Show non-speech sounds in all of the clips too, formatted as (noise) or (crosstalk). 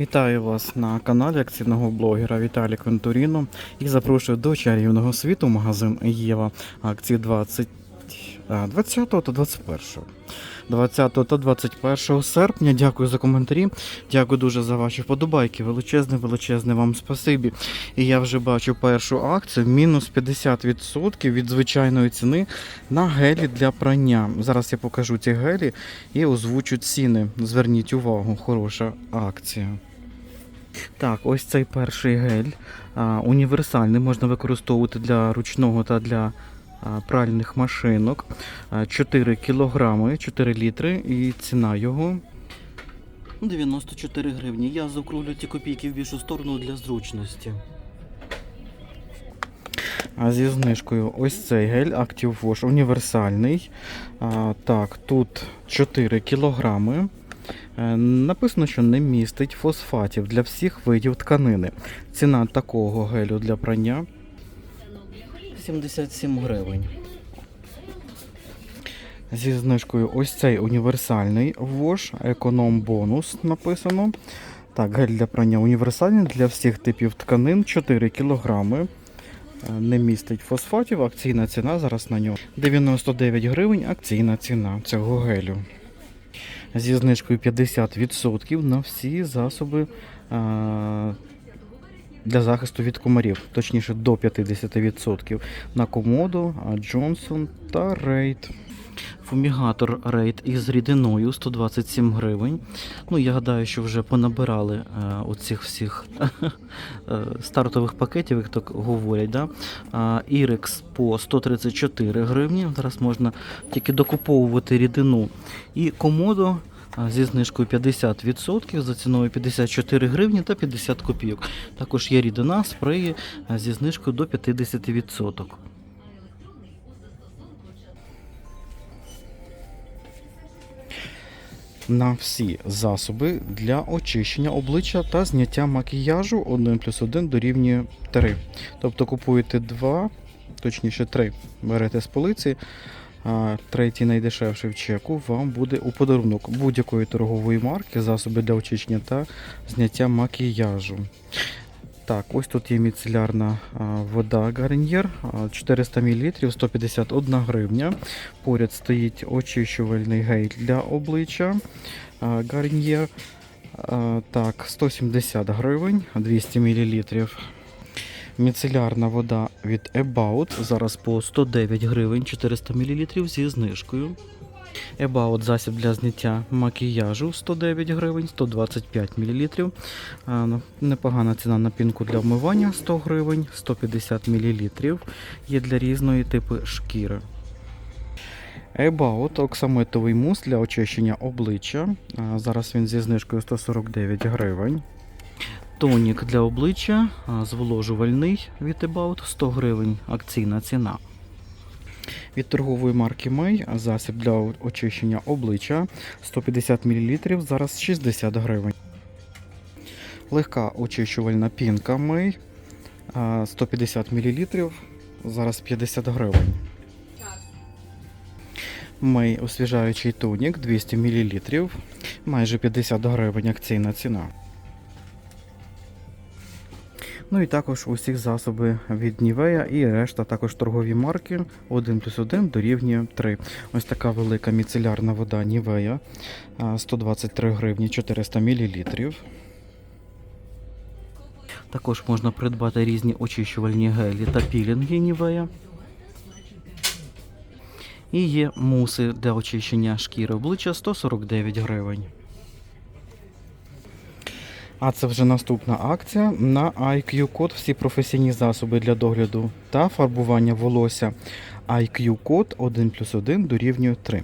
Вітаю вас на каналі акційного блогера Віталій Квентуріно і запрошую до чарівного світу магазин Єва акції 20, а, 20 та 21. 20 та 21 серпня. Дякую за коментарі. Дякую дуже за ваші вподобайки. Величезне, величезне вам спасибі. І я вже бачу першу акцію мінус 50% від звичайної ціни на гелі для прання. Зараз я покажу ці гелі і озвучу ціни. Зверніть увагу, хороша акція. Так, ось цей перший гель а, універсальний, можна використовувати для ручного та для а, пральних машинок. А, 4 кілограми, 4 літри і ціна його 94 гривні. Я закруглю ті копійки в більшу сторону для зручності. А зі знижкою ось цей гель Active Wash універсальний. А, так, тут 4 кілограми. Е, Написано, що не містить фосфатів для всіх видів тканини. Ціна такого гелю для прання 77 гривень. Зі знижкою ось цей універсальний вош, економ бонус написано. Так, гель для прання універсальний для всіх типів тканин 4 кілограми. Е, Не містить фосфатів, акційна ціна зараз на нього 99 гривень, акційна ціна цього гелю зі знижкою 50% на всі засоби для захисту від комарів, точніше до 50% на комоду, Джонсон та Рейд. Фумігатор Рейд із рідиною 127 гривень. Ну, я гадаю, що вже понабирали е, оцих всіх (laughs) е, стартових пакетів, як так говорять. Да? Ірекс по 134 гривні. Зараз можна тільки докуповувати рідину. І комодо зі знижкою 50% за ціною 54 гривні та 50 копійок. Також є рідина, спреї зі знижкою до 50%. На всі засоби для очищення обличчя та зняття макіяжу 1 плюс 1 дорівнює 3. Тобто купуєте 2, точніше 3, берете з полиці, а третій найдешевший в чеку вам буде у подарунок будь-якої торгової марки, засоби для очищення та зняття макіяжу. Так, ось тут є міцелярна вода Гарнір 400 мл, 151 гривня. Поряд стоїть очищувальний гель для обличчя Гарнір. Так, 170 гривень, 200 мл. Міцелярна вода від About зараз по 109 гривень 400 мл зі знижкою. About засіб для зняття макіяжу 109 гривень, 125 мл. Ну, Непогана ціна на пінку для вмивання 100 гривень, 150 мл. Є для різної типу шкіри. About оксамитовий мус для очищення обличчя. Зараз він зі знижкою 149 гривень. Тонік для обличчя зволожувальний від About 100 гривень. Акційна ціна. Від торгової марки Мей засіб для очищення обличчя 150 мл, зараз 60 гривень. Легка очищувальна пінка Мей 150 мл, зараз 50 гривень. Мей освіжаючий тонік 200 мл, майже 50 гривень акційна ціна. Ну і також усіх засоби від Нівея і решта також торгові марки 1 плюс 1 дорівнює 3. Ось така велика міцелярна вода Нівея 123 гривні 400 мл. Також можна придбати різні очищувальні гелі та пілінги Нівея. І є муси для очищення шкіри обличчя 149 гривень. А це вже наступна акція на IQ код всі професійні засоби для догляду та фарбування волосся. IQ код 1 плюс 1 дорівнює 3.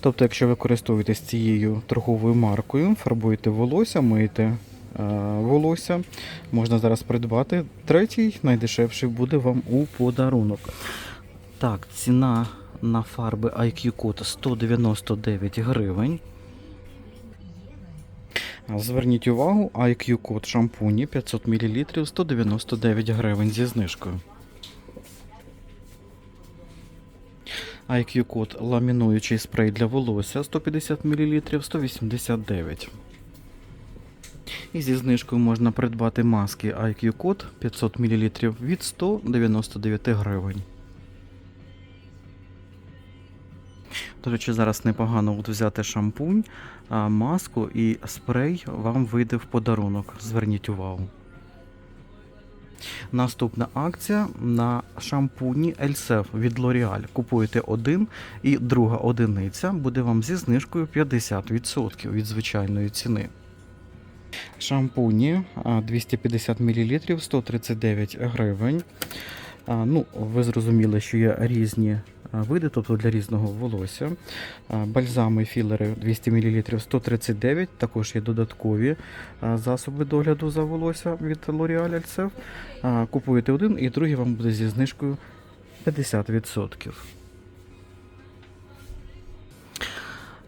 Тобто, якщо ви користуєтесь цією торговою маркою, фарбуєте волосся, миєте е, волосся, можна зараз придбати. Третій найдешевший буде вам у подарунок. Так, ціна на фарби IQ код 199 гривень. Зверніть увагу, IQ код шампуні 500 мл 199 гривень зі знижкою. IQ код ламінуючий спрей для волосся 150 мл 189 І зі знижкою можна придбати маски IQ Code 500 мл від 199 гривень. До речі, зараз непогано от взяти шампунь, маску і спрей вам вийде в подарунок. Зверніть увагу. Наступна акція на шампуні Ельсеф від L'Oreal. Купуєте один і друга одиниця буде вам зі знижкою 50% від звичайної ціни. Шампуні 250 мл 139 гривень. А, Ну, ви зрозуміли, що є різні види, тобто для різного волосся. А, Бальзами, філери 200 мл 139, також є додаткові а, засоби догляду за волосся від L'Oreal Alcef. Купуєте один і другий вам буде зі знижкою 50%.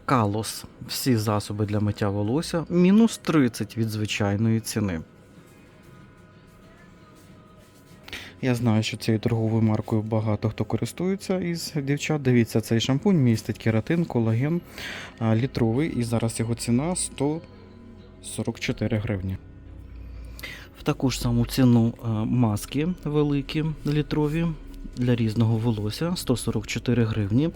Калос. Всі засоби для миття волосся мінус 30 від звичайної ціни. Я знаю, що цією торговою маркою багато хто користується із дівчат. Дивіться, цей шампунь містить кератин, колаген літровий, і зараз його ціна 144 гривні. В таку ж саму ціну маски великі літрові для різного волосся 144 гривні.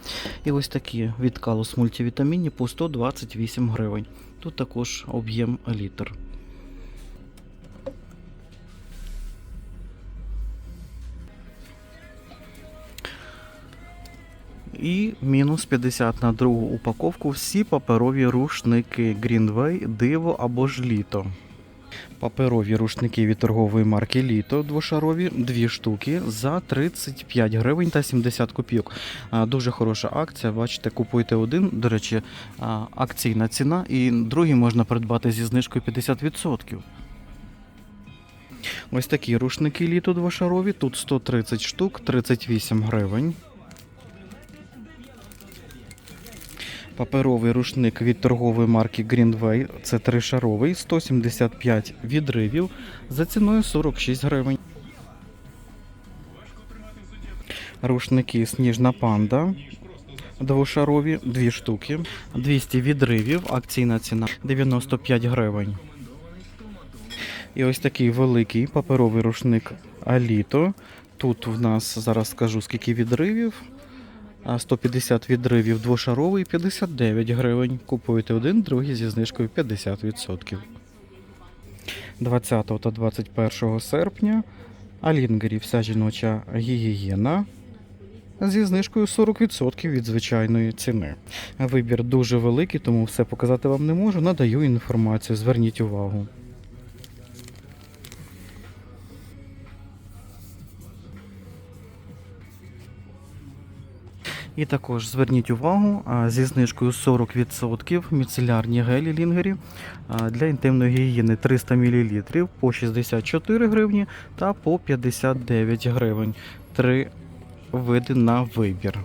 І ось такі від Калус мультивітамінні по 128 гривень. Тут також об'єм літр. І мінус 50 на другу упаковку всі паперові рушники Greenway, Диво або ж Літо. Паперові рушники від торгової марки Літо двошарові, дві штуки за 35 гривень та 70 копійок. Дуже хороша акція. Бачите, купуйте один. До речі, акційна ціна, і другий можна придбати зі знижкою 50%. Ось такі рушники літо двошарові. Тут 130 штук, 38 гривень. Паперовий рушник від торгової марки Greenway. Це тришаровий, 175 відривів за ціною 46 гривень. Рушники Сніжна панда. Двошарові, дві штуки. 200 відривів, акційна ціна 95 гривень. І ось такий великий паперовий рушник Аліто. Тут в нас зараз скажу скільки відривів. А 150 відривів двошаровий 59 гривень. Купуєте один, другий зі знижкою 50%. 20 та 21 серпня Алінгері вся жіноча гігієна зі знижкою 40% від звичайної ціни. Вибір дуже великий, тому все показати вам не можу. Надаю інформацію. Зверніть увагу. І також зверніть увагу зі знижкою 40% міцелярні гелі лінгері для інтимної гігієни 300 мл по 64 гривні та по 59 гривень. Три види на вибір.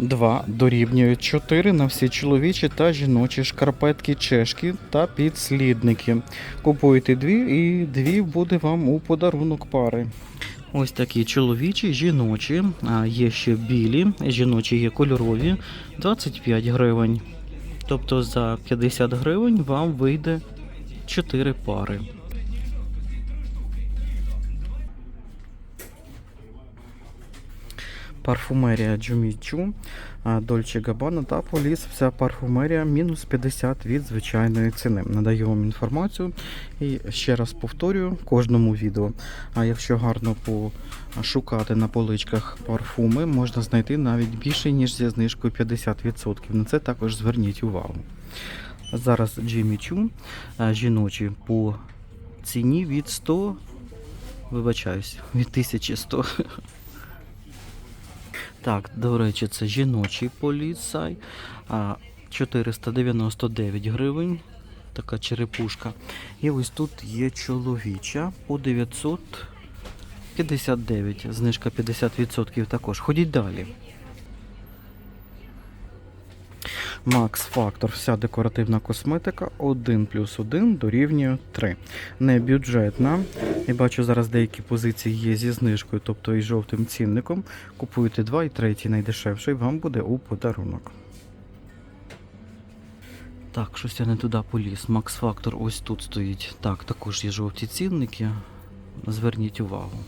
Два дорівнюють 4 на всі чоловічі та жіночі шкарпетки, чешки та підслідники. Купуйте дві і дві буде вам у подарунок пари. Ось такі чоловічі, жіночі, а є ще білі, жіночі є кольорові 25 гривень. Тобто за 50 гривень вам вийде 4 пари. Парфумерія Джумічу, Дольче Габана та Поліс. Вся парфумерія мінус 50 від звичайної ціни. Надаю вам інформацію і ще раз повторюю кожному відео. А якщо гарно пошукати на поличках парфуми, можна знайти навіть більше, ніж зі знижкою 50%. На це також зверніть увагу. Зараз Джиммі Чу жіночі по ціні від 100, вибачаюсь, від 1100. Так, до речі, це жіночий поліцай. а, 499 гривень. Така черепушка. І ось тут є чоловіча по 959. Знижка 50% також. Ходіть далі. Max Factor, вся декоративна косметика 1 плюс 1 дорівнює 3. Не бюджетна. І бачу, зараз деякі позиції є зі знижкою, тобто із жовтим цінником. Купуєте 2 і третій найдешевший, вам буде у подарунок. Так, щось я не туди поліз. Макс Фактор ось тут стоїть. Так, також є жовті цінники. Зверніть увагу.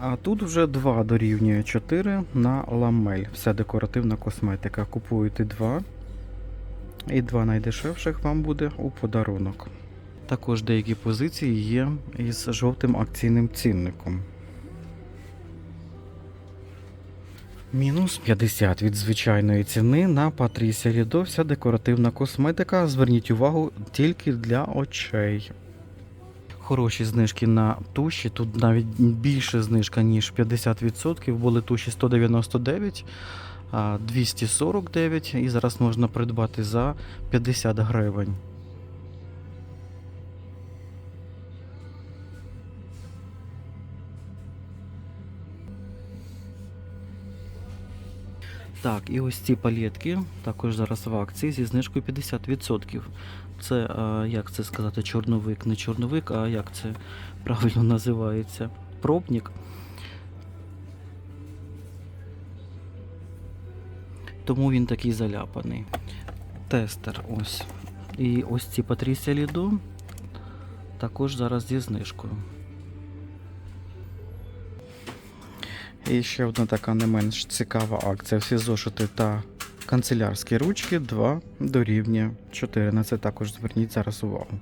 А тут вже 2 дорівнює 4 на ламель. Вся декоративна косметика. Купуєте 2. І два найдешевших вам буде у подарунок. Також деякі позиції є із жовтим акційним цінником. Мінус 50 від звичайної ціни на Патрісія Лідо. Вся декоративна косметика. Зверніть увагу тільки для очей. Хороші знижки на туші. Тут навіть більше знижка, ніж 50%. Були туші 199, а 249 і зараз можна придбати за 50 гривень. Так, і ось ці палетки також зараз в акції зі знижкою 50%. Це, а, як це сказати, чорновик, не чорновик, а як це (laughs) правильно називається? Пробник. Тому він такий заляпаний. Тестер ось. І ось ці Патрісія Лідо також зараз зі знижкою. І ще одна така не менш цікава акція. Всі зошити та канцелярські ручки 2 дорівнює 4. На це також зверніть зараз увагу.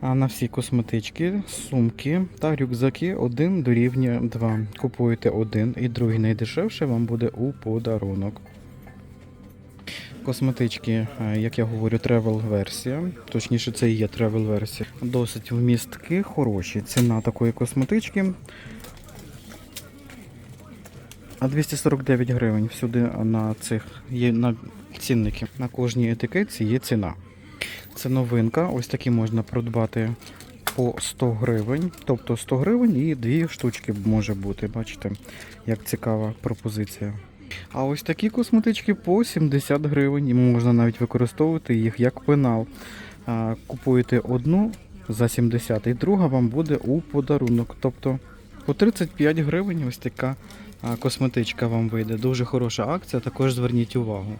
А на всі косметички, сумки та рюкзаки 1 дорівнює 2. Купуєте один і другий найдешевше вам буде у подарунок. Косметички, е, як я говорю, тревел версія. Точніше, це і є тревел версія. Досить вмістки, хороші. Ціна такої косметички. А 249 гривень всюди на цих є на цінники. На кожній етикетці є ціна. Це новинка. Ось такі можна придбати по 100 гривень. Тобто 100 гривень і дві штучки може бути. Бачите, як цікава пропозиція. А ось такі косметички по 70 гривень. І можна навіть використовувати їх як пенал. Купуєте одну за 70 і друга вам буде у подарунок. Тобто по 35 гривень ось така косметичка вам вийде. Дуже хороша акція, також зверніть увагу.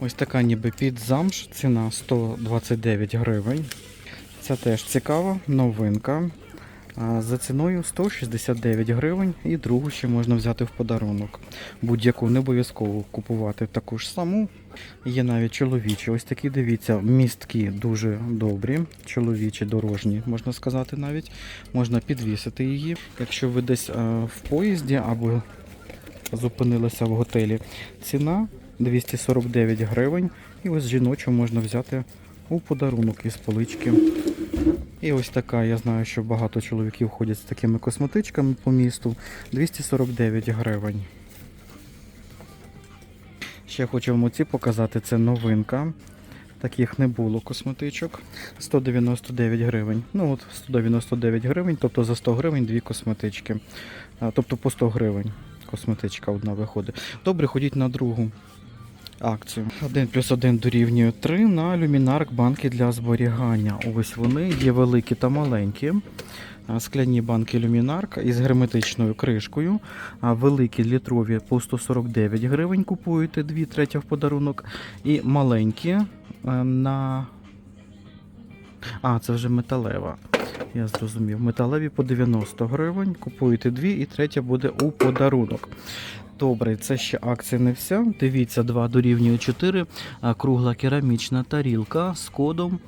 Ось така ніби під замш, ціна 129 гривень. Це теж цікава новинка. За ціною 169 гривень і другу ще можна взяти в подарунок. Будь-яку не обов'язково купувати таку ж саму. Є навіть чоловічі. Ось такі, дивіться, містки дуже добрі, чоловічі, дорожні, можна сказати навіть. Можна підвісити її. Якщо ви десь а, в поїзді або зупинилися в готелі, ціна 249 гривень. І ось жіночу можна взяти у подарунок із полички. І ось така, я знаю, що багато чоловіків ходять з такими косметичками по місту. 249 гривень. Ще хочу вам оці показати, це новинка. Таких не було косметичок. 199 гривень. Ну от 199 гривень, тобто за 100 гривень дві косметички. Тобто по 100 гривень косметичка одна виходить. Добре, ходіть на другу акцію. 1 плюс 1 дорівнює 3 на люмінарк банки для зберігання. Ось вони є великі та маленькі. Скляні банки люмінарк із герметичною кришкою. А Великі літрові по 149 гривень купуєте, 2 треті в подарунок. І маленькі на. А, це вже металева. Я зрозумів. Металеві по 90 гривень. Купуєте дві і третя буде у подарунок. Добре, це ще акція не вся. Дивіться, 2 дорівнює 4. Кругла керамічна тарілка з кодом.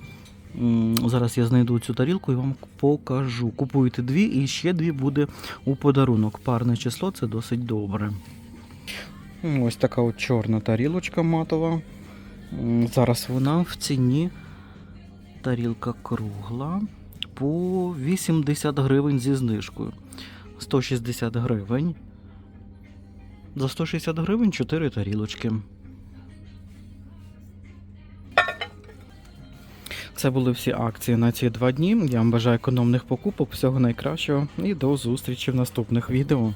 Зараз я знайду цю тарілку і вам покажу. Купуєте дві і ще дві буде у подарунок. Парне число це досить добре. Ось така от чорна тарілочка матова. Зараз вона в ціні. Тарілка кругла по 80 гривень зі знижкою. 160 гривень. За 160 гривень 4 тарілочки. Це були всі акції на ці два дні. Я вам бажаю економних покупок, всього найкращого і до зустрічі в наступних відео.